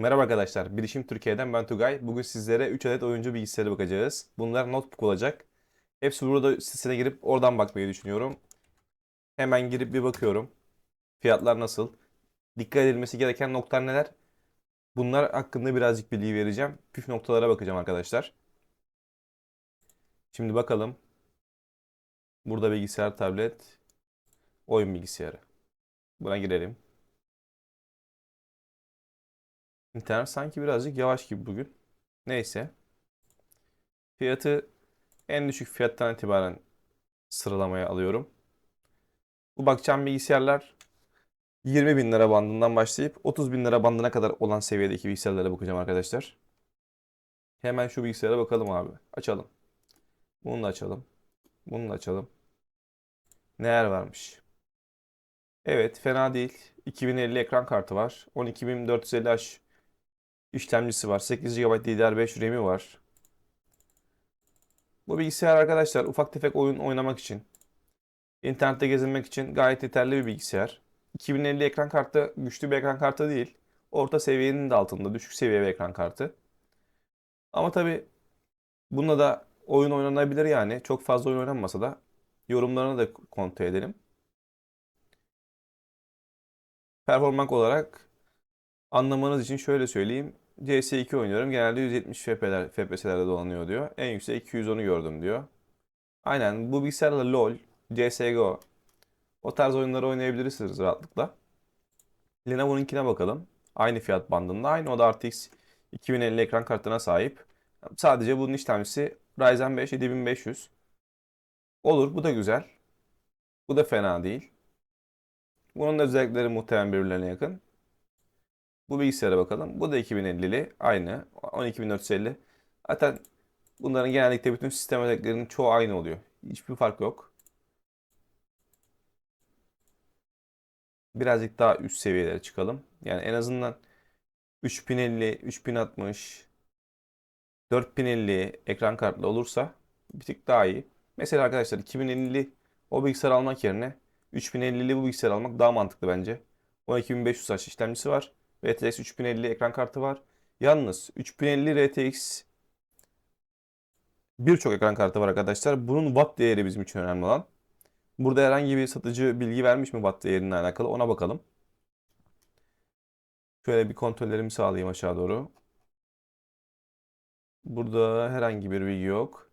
Merhaba arkadaşlar, Bilişim Türkiye'den ben Tugay. Bugün sizlere 3 adet oyuncu bilgisayarı bakacağız. Bunlar notebook olacak. Hepsi burada sitesine girip oradan bakmayı düşünüyorum. Hemen girip bir bakıyorum. Fiyatlar nasıl? Dikkat edilmesi gereken noktalar neler? Bunlar hakkında birazcık bilgi vereceğim. Püf noktalara bakacağım arkadaşlar. Şimdi bakalım. Burada bilgisayar, tablet, oyun bilgisayarı. Buna girelim. İnternet sanki birazcık yavaş gibi bugün. Neyse. Fiyatı en düşük fiyattan itibaren sıralamaya alıyorum. Bu bakacağım bilgisayarlar 20 bin lira bandından başlayıp 30 bin lira bandına kadar olan seviyedeki bilgisayarlara bakacağım arkadaşlar. Hemen şu bilgisayara bakalım abi. Açalım. Bunu da açalım. Bunu da açalım. Neler varmış? Evet fena değil. 2050 ekran kartı var. 12450H işlemcisi var. 8 GB DDR5 RAM'i var. Bu bilgisayar arkadaşlar ufak tefek oyun oynamak için, internette gezinmek için gayet yeterli bir bilgisayar. 2050 ekran kartı güçlü bir ekran kartı değil. Orta seviyenin de altında düşük seviye bir ekran kartı. Ama tabi bununla da oyun oynanabilir yani. Çok fazla oyun oynanmasa da yorumlarını da kontrol edelim. Performans olarak anlamanız için şöyle söyleyeyim. CS2 oynuyorum. Genelde 170 FP'ler, FPS'lerde dolanıyor diyor. En yüksek 210'u gördüm diyor. Aynen bu bilgisayarla LoL, CSGO o tarz oyunları oynayabilirsiniz rahatlıkla. Lenovo'nunkine bakalım. Aynı fiyat bandında. Aynı o da RTX 2050 ekran kartına sahip. Sadece bunun işlemcisi Ryzen 5 7500. Olur bu da güzel. Bu da fena değil. Bunun da özellikleri muhtemelen birbirlerine yakın. Bu bilgisayara bakalım. Bu da 2050'li. Aynı. 12450. Zaten bunların genellikle bütün sistem özelliklerinin çoğu aynı oluyor. Hiçbir fark yok. Birazcık daha üst seviyelere çıkalım. Yani en azından 3050, 3060, 4050 ekran kartlı olursa bir tık daha iyi. Mesela arkadaşlar 2050'li o bilgisayar almak yerine 3050'li bu bilgisayar almak daha mantıklı bence. 12500 saç işlemcisi var. RTX 3050 ekran kartı var. Yalnız 3050 RTX birçok ekran kartı var arkadaşlar. Bunun watt değeri bizim için önemli olan. Burada herhangi bir satıcı bilgi vermiş mi watt değeriyle alakalı ona bakalım. Şöyle bir kontrollerimi sağlayayım aşağı doğru. Burada herhangi bir bilgi yok.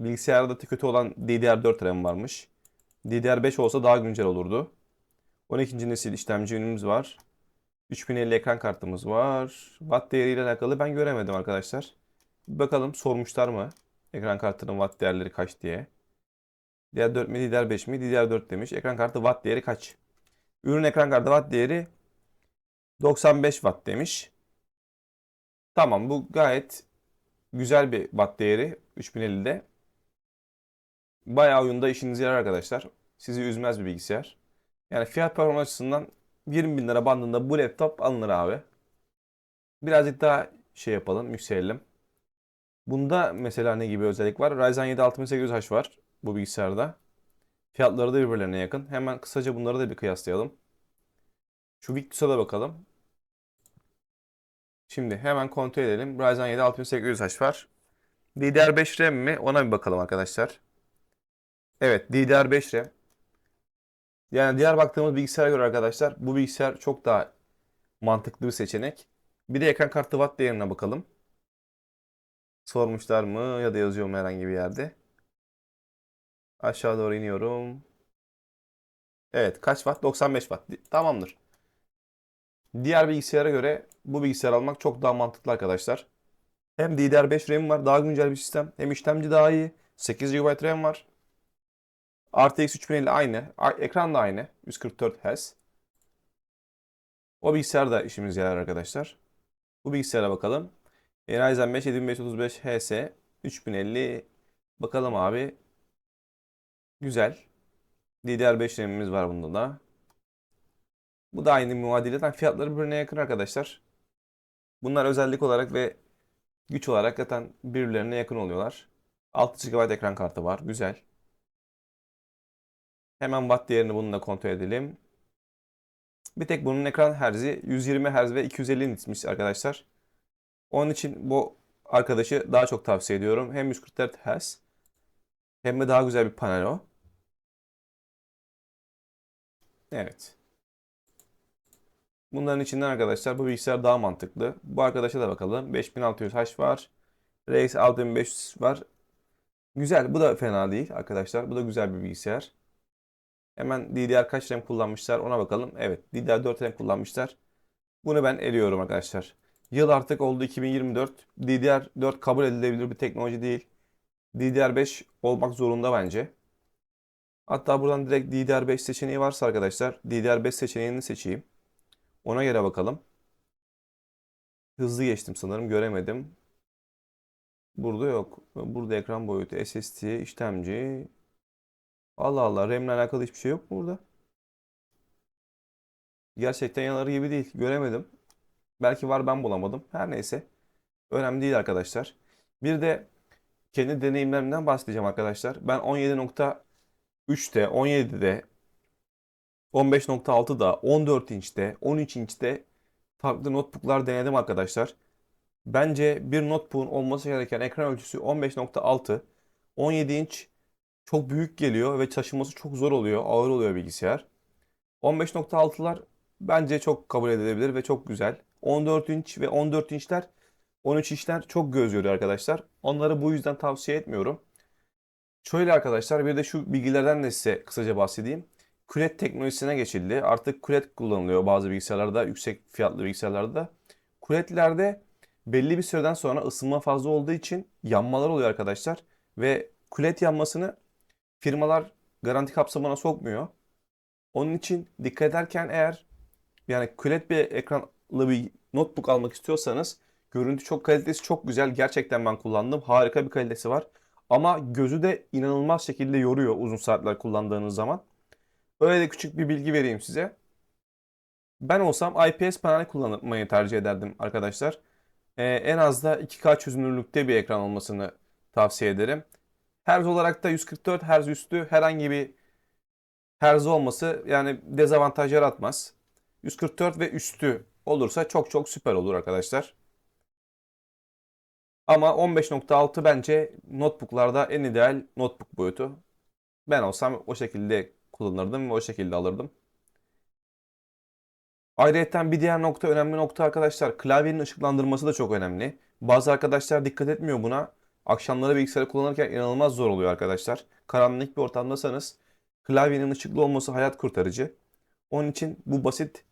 Bilgisayarda kötü olan DDR4 RAM varmış. DDR5 olsa daha güncel olurdu. 12. nesil işlemci ünümüz var. 3050 ekran kartımız var. Watt değeriyle alakalı ben göremedim arkadaşlar. Bakalım sormuşlar mı? Ekran kartının watt değerleri kaç diye. DDR4 mi DDR5 mi? DDR4 demiş. Ekran kartı watt değeri kaç? Ürün ekran kartı watt değeri 95 watt demiş. Tamam bu gayet güzel bir watt değeri 3050'de. Bayağı oyunda işinize yarar arkadaşlar. Sizi üzmez bir bilgisayar. Yani fiyat performans açısından 20 bin lira bandında bu laptop alınır abi. Birazcık daha şey yapalım, yükselelim. Bunda mesela ne gibi özellik var? Ryzen 7 6800H var bu bilgisayarda. Fiyatları da birbirlerine yakın. Hemen kısaca bunları da bir kıyaslayalım. Şu Victus'a da bakalım. Şimdi hemen kontrol edelim. Ryzen 7 6800H var. DDR5 RAM mi? Ona bir bakalım arkadaşlar. Evet, DDR5 RAM. Yani diğer baktığımız bilgisayara göre arkadaşlar bu bilgisayar çok daha mantıklı bir seçenek. Bir de ekran kartı watt değerine bakalım. Sormuşlar mı ya da yazıyor mu herhangi bir yerde. Aşağı doğru iniyorum. Evet kaç watt? 95 watt. Tamamdır. Diğer bilgisayara göre bu bilgisayar almak çok daha mantıklı arkadaşlar. Hem DDR5 RAM var daha güncel bir sistem. Hem işlemci daha iyi. 8 GB RAM var. RTX 3050 aynı. Ekran da aynı. 144 Hz. O bilgisayar da işimize yarar arkadaşlar. Bu bilgisayara bakalım. Ryzen 5 7535 HS 3050 bakalım abi. Güzel. DDR5 RAM'imiz var bunda da. Bu da aynı muadileten fiyatları birbirine yakın arkadaşlar. Bunlar özellik olarak ve güç olarak zaten birbirlerine yakın oluyorlar. 6 GB ekran kartı var. Güzel. Hemen watt değerini bununla kontrol edelim. Bir tek bunun ekran herzi 120 Hz ve 250 nitsmiş arkadaşlar. Onun için bu arkadaşı daha çok tavsiye ediyorum. Hem 144 Hz hem de daha güzel bir panel o. Evet. Bunların içinden arkadaşlar bu bilgisayar daha mantıklı. Bu arkadaşa da bakalım. 5600H var. RX 6500 var. Güzel. Bu da fena değil arkadaşlar. Bu da güzel bir bilgisayar. Hemen DDR kaç RAM kullanmışlar ona bakalım. Evet DDR4 RAM kullanmışlar. Bunu ben eliyorum arkadaşlar. Yıl artık oldu 2024. DDR4 kabul edilebilir bir teknoloji değil. DDR5 olmak zorunda bence. Hatta buradan direkt DDR5 seçeneği varsa arkadaşlar DDR5 seçeneğini seçeyim. Ona göre bakalım. Hızlı geçtim sanırım göremedim. Burada yok. Burada ekran boyutu, SSD, işlemci. Allah Allah RAM'le alakalı hiçbir şey yok mu burada? Gerçekten yanarı gibi değil. Göremedim. Belki var ben bulamadım. Her neyse. Önemli değil arkadaşlar. Bir de kendi deneyimlerimden bahsedeceğim arkadaşlar. Ben 17.3'te, 17'de, 15.6'da, 14 inçte, 13 inçte farklı notebooklar denedim arkadaşlar. Bence bir notebook'un olması gereken ekran ölçüsü 15.6. 17 inç çok büyük geliyor ve taşıması çok zor oluyor, ağır oluyor bilgisayar. 15.6'lar bence çok kabul edilebilir ve çok güzel. 14 inç ve 14 inçler 13 inçler çok göz yoruyor arkadaşlar. Onları bu yüzden tavsiye etmiyorum. Şöyle arkadaşlar bir de şu bilgilerden de size kısaca bahsedeyim. QLED teknolojisine geçildi. Artık QLED kullanılıyor bazı bilgisayarlarda, yüksek fiyatlı bilgisayarlarda. QLED'lerde belli bir süreden sonra ısınma fazla olduğu için yanmalar oluyor arkadaşlar. Ve QLED yanmasını firmalar garanti kapsamına sokmuyor. Onun için dikkat ederken eğer yani QLED bir ekranlı bir notebook almak istiyorsanız görüntü çok kalitesi çok güzel. Gerçekten ben kullandım. Harika bir kalitesi var. Ama gözü de inanılmaz şekilde yoruyor uzun saatler kullandığınız zaman. Öyle de küçük bir bilgi vereyim size. Ben olsam IPS panel kullanmayı tercih ederdim arkadaşlar. Ee, en az da 2K çözünürlükte bir ekran olmasını tavsiye ederim. Herz olarak da 144 Hz üstü herhangi bir Hz olması yani dezavantaj yaratmaz. 144 ve üstü olursa çok çok süper olur arkadaşlar. Ama 15.6 bence notebooklarda en ideal notebook boyutu. Ben olsam o şekilde kullanırdım ve o şekilde alırdım. Ayrıca bir diğer nokta önemli nokta arkadaşlar klavyenin ışıklandırması da çok önemli. Bazı arkadaşlar dikkat etmiyor buna. Akşamları bilgisayarı kullanırken inanılmaz zor oluyor arkadaşlar. Karanlık bir ortamdasanız klavyenin ışıklı olması hayat kurtarıcı. Onun için bu basit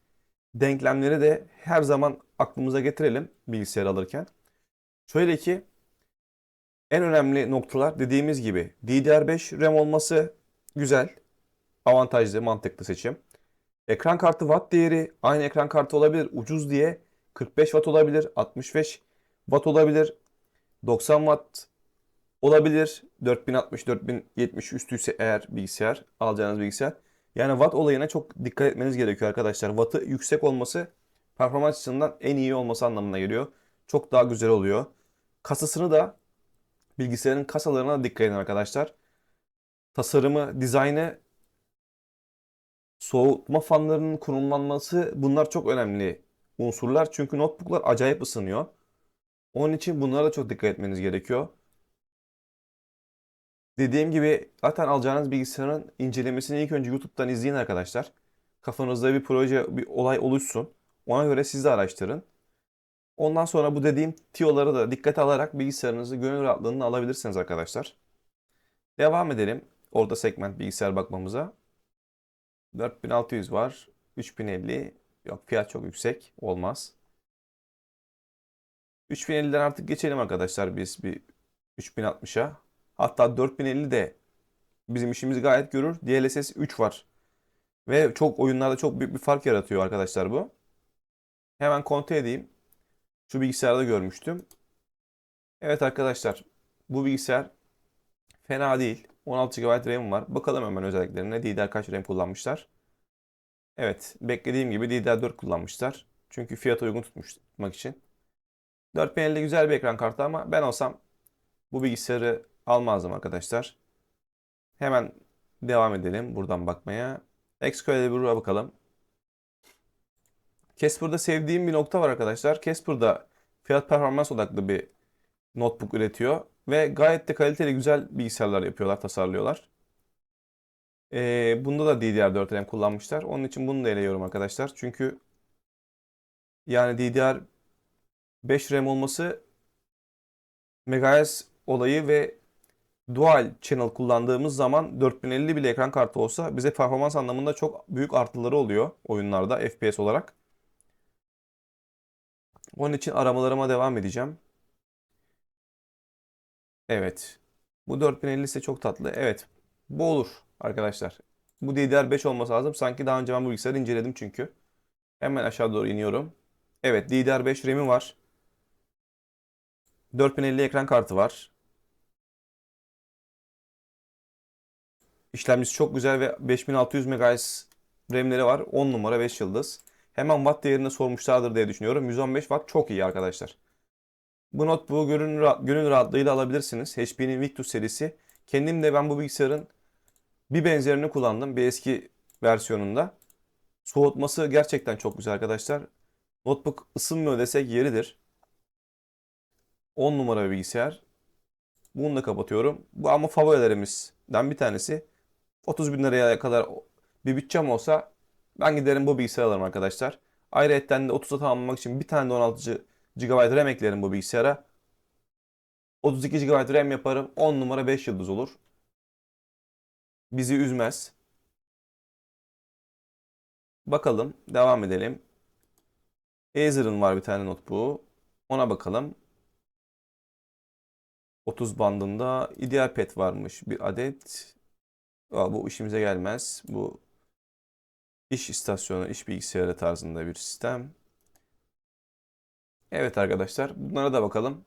denklemleri de her zaman aklımıza getirelim bilgisayar alırken. Şöyle ki en önemli noktalar dediğimiz gibi DDR5 RAM olması güzel, avantajlı, mantıklı seçim. Ekran kartı watt değeri aynı ekran kartı olabilir. Ucuz diye 45 watt olabilir, 65 watt olabilir, 90 watt olabilir. 4060, 4070 üstüyse eğer bilgisayar, alacağınız bilgisayar. Yani watt olayına çok dikkat etmeniz gerekiyor arkadaşlar. Wattı yüksek olması performans açısından en iyi olması anlamına geliyor. Çok daha güzel oluyor. Kasasını da bilgisayarın kasalarına dikkat edin arkadaşlar. Tasarımı, dizaynı, soğutma fanlarının konumlanması bunlar çok önemli unsurlar. Çünkü notebooklar acayip ısınıyor. Onun için bunlara da çok dikkat etmeniz gerekiyor. Dediğim gibi zaten alacağınız bilgisayarın incelemesini ilk önce YouTube'dan izleyin arkadaşlar. Kafanızda bir proje, bir olay oluşsun. Ona göre siz de araştırın. Ondan sonra bu dediğim tiyoları da dikkate alarak bilgisayarınızı gönül rahatlığını alabilirsiniz arkadaşlar. Devam edelim orta segment bilgisayar bakmamıza. 4600 var. 3050 yok fiyat çok yüksek olmaz. 3050'den artık geçelim arkadaşlar biz bir 3060'a. Hatta 4050 de bizim işimizi gayet görür. DLSS 3 var. Ve çok oyunlarda çok büyük bir fark yaratıyor arkadaşlar bu. Hemen kontrol edeyim. Şu bilgisayarda görmüştüm. Evet arkadaşlar bu bilgisayar fena değil. 16 GB RAM var. Bakalım hemen özelliklerine. DDR kaç RAM kullanmışlar. Evet beklediğim gibi DDR4 kullanmışlar. Çünkü fiyatı uygun tutmuş tutmak için. 4050 güzel bir ekran kartı ama ben olsam bu bilgisayarı almazdım arkadaşlar. Hemen devam edelim buradan bakmaya. Excalibur'a bakalım. Casper'da sevdiğim bir nokta var arkadaşlar. Casper'da fiyat performans odaklı bir notebook üretiyor ve gayet de kaliteli güzel bilgisayarlar yapıyorlar, tasarlıyorlar. Ee, bunda da DDR4 RAM kullanmışlar. Onun için bunu da eleyiyorum arkadaşlar. Çünkü yani DDR5 RAM olması MHz olayı ve dual channel kullandığımız zaman 4050 bile ekran kartı olsa bize performans anlamında çok büyük artıları oluyor oyunlarda FPS olarak. Onun için aramalarıma devam edeceğim. Evet. Bu 4050 ise çok tatlı. Evet. Bu olur arkadaşlar. Bu DDR5 olması lazım. Sanki daha önce ben bu bilgisayarı inceledim çünkü. Hemen aşağı doğru iniyorum. Evet DDR5 RAM'i var. 4050 ekran kartı var. İşlemcisi çok güzel ve 5600 MHz RAM'leri var. 10 numara 5 yıldız. Hemen watt değerini sormuşlardır diye düşünüyorum. 115 watt çok iyi arkadaşlar. Bu notebook'u gönül, rahat- gönül rahatlığıyla alabilirsiniz. HP'nin Victus serisi. Kendim de ben bu bilgisayarın bir benzerini kullandım. Bir eski versiyonunda. Soğutması gerçekten çok güzel arkadaşlar. Notebook ısınmıyor desek yeridir. 10 numara bir bilgisayar. Bunu da kapatıyorum. Bu ama favorilerimizden bir tanesi. 30 bin liraya kadar bir bütçem olsa ben giderim bu bilgisayarı alırım arkadaşlar. Ayrıca de 30'a tamamlamak için bir tane de 16 GB RAM eklerim bu bilgisayara. 32 GB RAM yaparım. 10 numara 5 yıldız olur. Bizi üzmez. Bakalım. Devam edelim. Acer'ın var bir tane notebook'u. Ona bakalım. 30 bandında IdeaPad varmış bir adet. Aa, bu işimize gelmez. Bu iş istasyonu, iş bilgisayarı tarzında bir sistem. Evet arkadaşlar, bunlara da bakalım.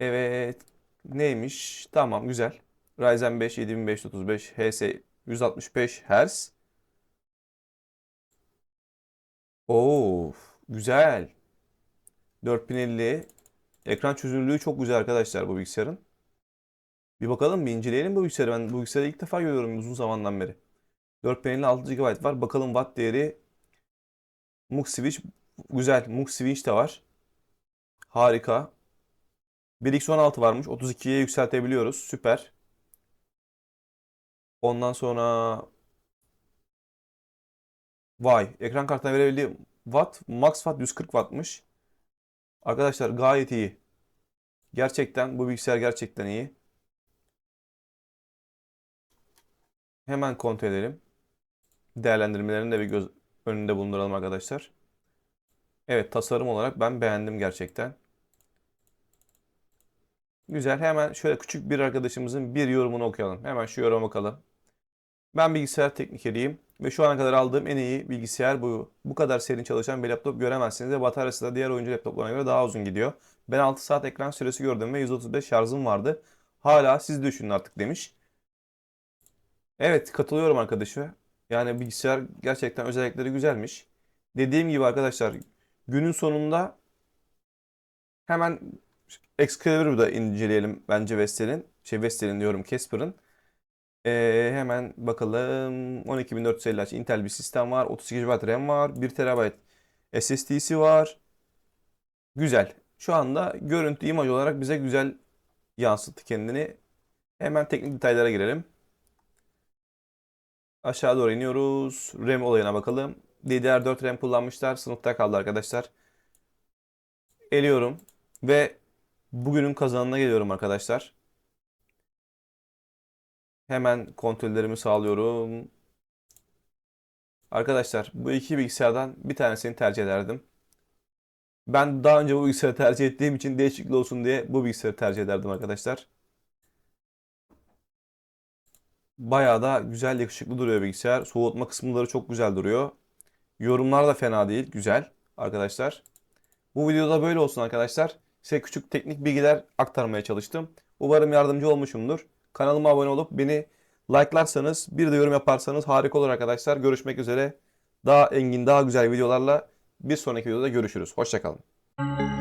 Evet, neymiş? Tamam, güzel. Ryzen 5 7535 HS 165 Hz. Oo, güzel. 4050 ekran çözünürlüğü çok güzel arkadaşlar bu bilgisayarın. Bir bakalım, bir inceleyelim bu bilgisayarı. Ben bu bilgisayarı ilk defa görüyorum uzun zamandan beri. 4056 GB var. Bakalım watt değeri. Mux Switch güzel. Mux Switch de var. Harika. 1x16 varmış. 32'ye yükseltebiliyoruz. Süper. Ondan sonra Vay. Ekran kartına verebildiği watt. Max watt 140 wattmış. Arkadaşlar gayet iyi. Gerçekten bu bilgisayar gerçekten iyi. Hemen kontrol edelim. Değerlendirmelerini de bir göz önünde bulunduralım arkadaşlar. Evet tasarım olarak ben beğendim gerçekten. Güzel. Hemen şöyle küçük bir arkadaşımızın bir yorumunu okuyalım. Hemen şu yoruma bakalım. Ben bilgisayar teknikeriyim ve şu ana kadar aldığım en iyi bilgisayar bu. Bu kadar serin çalışan bir laptop göremezsiniz ve bataryası da diğer oyuncu laptoplarına göre daha uzun gidiyor. Ben 6 saat ekran süresi gördüm ve 135 şarjım vardı. Hala siz düşünün artık demiş. Evet katılıyorum arkadaşı. Yani bilgisayar gerçekten özellikleri güzelmiş. Dediğim gibi arkadaşlar günün sonunda hemen Excalibur'u da inceleyelim bence Vestel'in. Şey Vestel'in diyorum Casper'ın. Ee, hemen bakalım 12450H Intel bir sistem var. 32 GB RAM var. 1 TB SSD'si var. Güzel. Şu anda görüntü imaj olarak bize güzel yansıttı kendini. Hemen teknik detaylara girelim. Aşağı doğru iniyoruz. RAM olayına bakalım. DDR4 RAM kullanmışlar. Sınıfta kaldı arkadaşlar. Eliyorum. Ve bugünün kazanına geliyorum arkadaşlar. Hemen kontrollerimi sağlıyorum. Arkadaşlar bu iki bilgisayardan bir tanesini tercih ederdim. Ben daha önce bu bilgisayarı tercih ettiğim için değişiklik olsun diye bu bilgisayarı tercih ederdim arkadaşlar. Bayağı da güzel yakışıklı duruyor bilgisayar. Soğutma kısımları çok güzel duruyor. Yorumlar da fena değil. Güzel arkadaşlar. Bu videoda böyle olsun arkadaşlar. Size küçük teknik bilgiler aktarmaya çalıştım. Umarım yardımcı olmuşumdur. Kanalıma abone olup beni like'larsanız bir de yorum yaparsanız harika olur arkadaşlar. Görüşmek üzere. Daha engin, daha güzel videolarla bir sonraki videoda görüşürüz. Hoşçakalın.